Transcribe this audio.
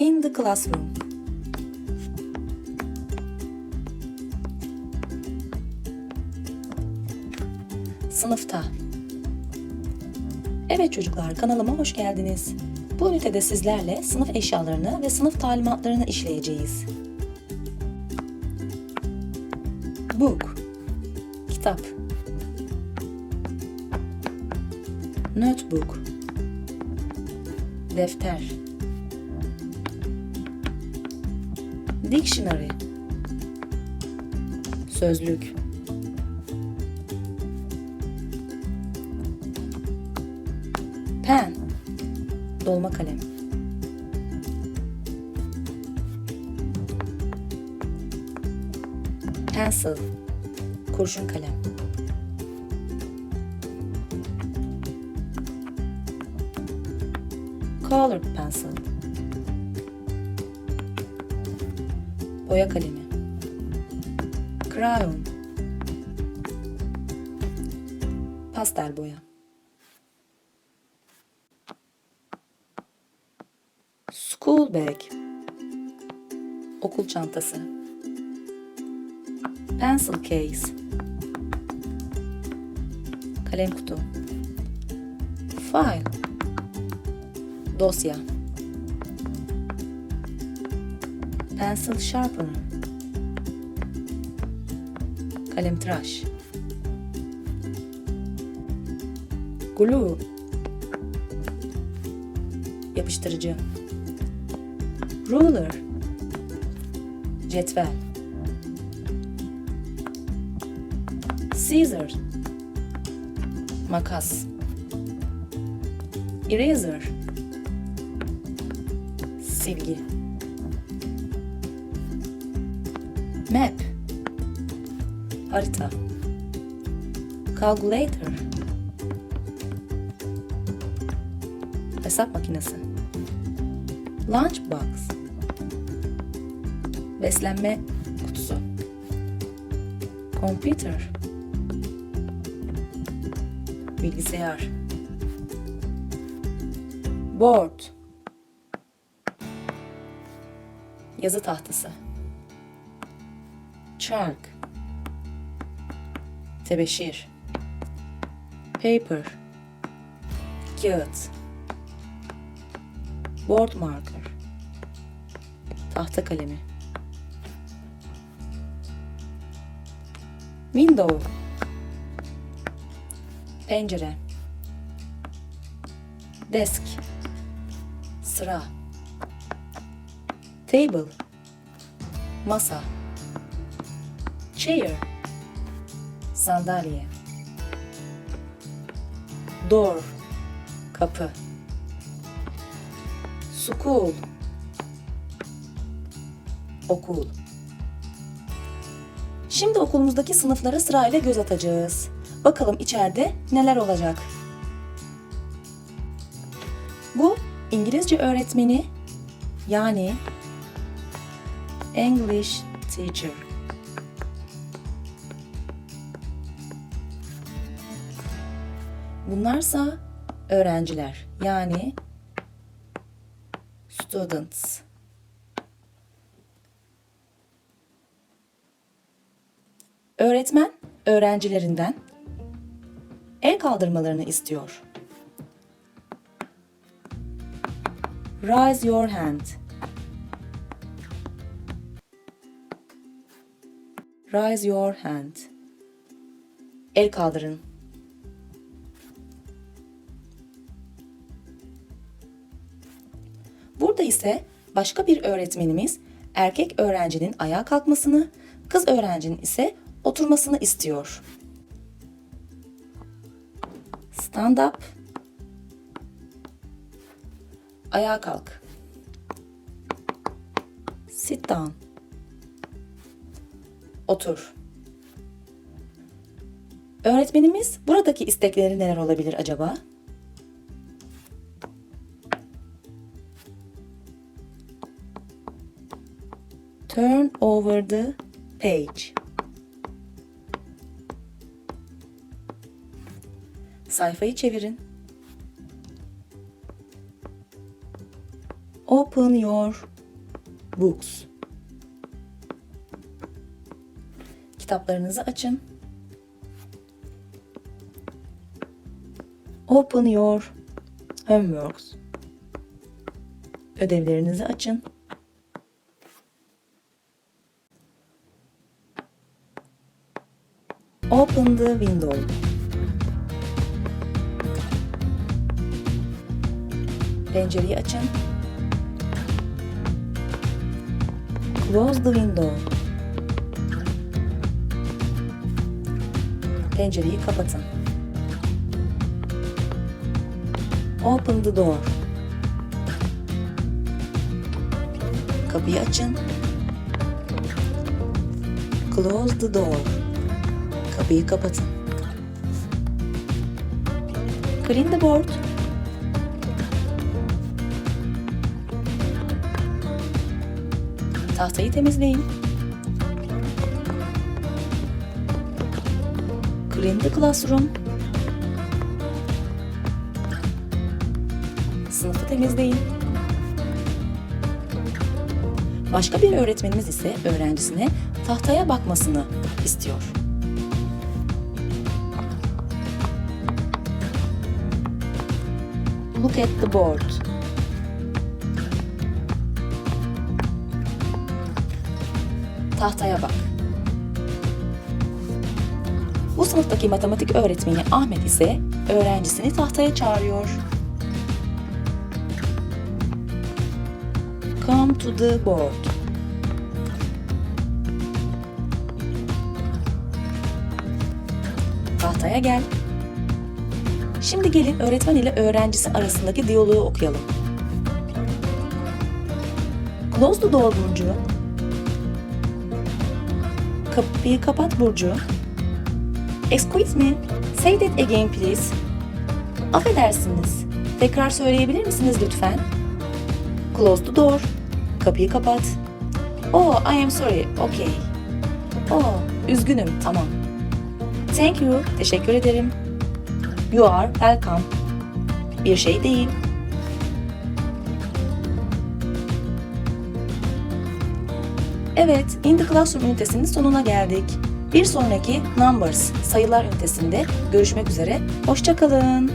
In the classroom. Sınıfta. Evet çocuklar kanalıma hoş geldiniz. Bu ünitede sizlerle sınıf eşyalarını ve sınıf talimatlarını işleyeceğiz. Book Kitap Notebook Defter Dictionary Sözlük. Pen. Dolma kalem. Pencil. Kurşun kalem. Colored pencil Boya kalemi. Crayon Pastel boya. School bag. Okul çantası. Pencil case. Kalem kutu. File. Dosya Pencil sharpener Kalem tıraş. Glue Yapıştırıcı. Ruler. Cetvel. Scissors Makas. Eraser. Silgi Map. Harita. Calculator. Hesap makinesi. Lunchbox. Beslenme kutusu. Computer. Bilgisayar. Board. Yazı tahtası Chalk Tebeşir. Paper. Kağıt. Board marker. Tahta kalemi. Window. Pencere. Desk. Sıra. Table. Masa Chair Sandalye Door Kapı School Okul Şimdi okulumuzdaki sınıflara sırayla göz atacağız. Bakalım içeride neler olacak. Bu İngilizce öğretmeni yani English teacher. Bunlarsa öğrenciler yani students. Öğretmen öğrencilerinden el kaldırmalarını istiyor. Raise your hand. Raise your hand. El kaldırın. Burada ise başka bir öğretmenimiz erkek öğrencinin ayağa kalkmasını, kız öğrencinin ise oturmasını istiyor. Stand up. Ayağa kalk. Sit down. Otur. Öğretmenimiz buradaki istekleri neler olabilir acaba? Turn over the page. Sayfayı çevirin. Open your books. Kitaplarınızı açın. Open your homeworks. Ödevlerinizi açın. Open the window. Pencereyi açın. Close the window. Pencereyi kapatın. Open the door. Kapıyı açın. Close the door. Kapıyı kapatın. Clean the board. Tahtayı temizleyin. Clean the classroom. Sınıfı temizleyin. Başka bir öğretmenimiz ise öğrencisine tahtaya bakmasını istiyor. Look at the board. Tahtaya bak. Bu sınıftaki matematik öğretmeni Ahmet ise öğrencisini tahtaya çağırıyor. Come to the board. Tahtaya gel. Şimdi gelin öğretmen ile öğrencisi arasındaki diyaloğu okuyalım. Close the door Burcu. Kapıyı kapat Burcu. Excuse me. Say that again please. Affedersiniz. Tekrar söyleyebilir misiniz lütfen? Close the door. Kapıyı kapat. Oh, I am sorry. Okay. Oh, üzgünüm. Tamam. Thank you. Teşekkür ederim. You are welcome. Bir şey değil. Evet, In the Classroom ünitesinin sonuna geldik. Bir sonraki Numbers, sayılar ünitesinde görüşmek üzere. Hoşçakalın.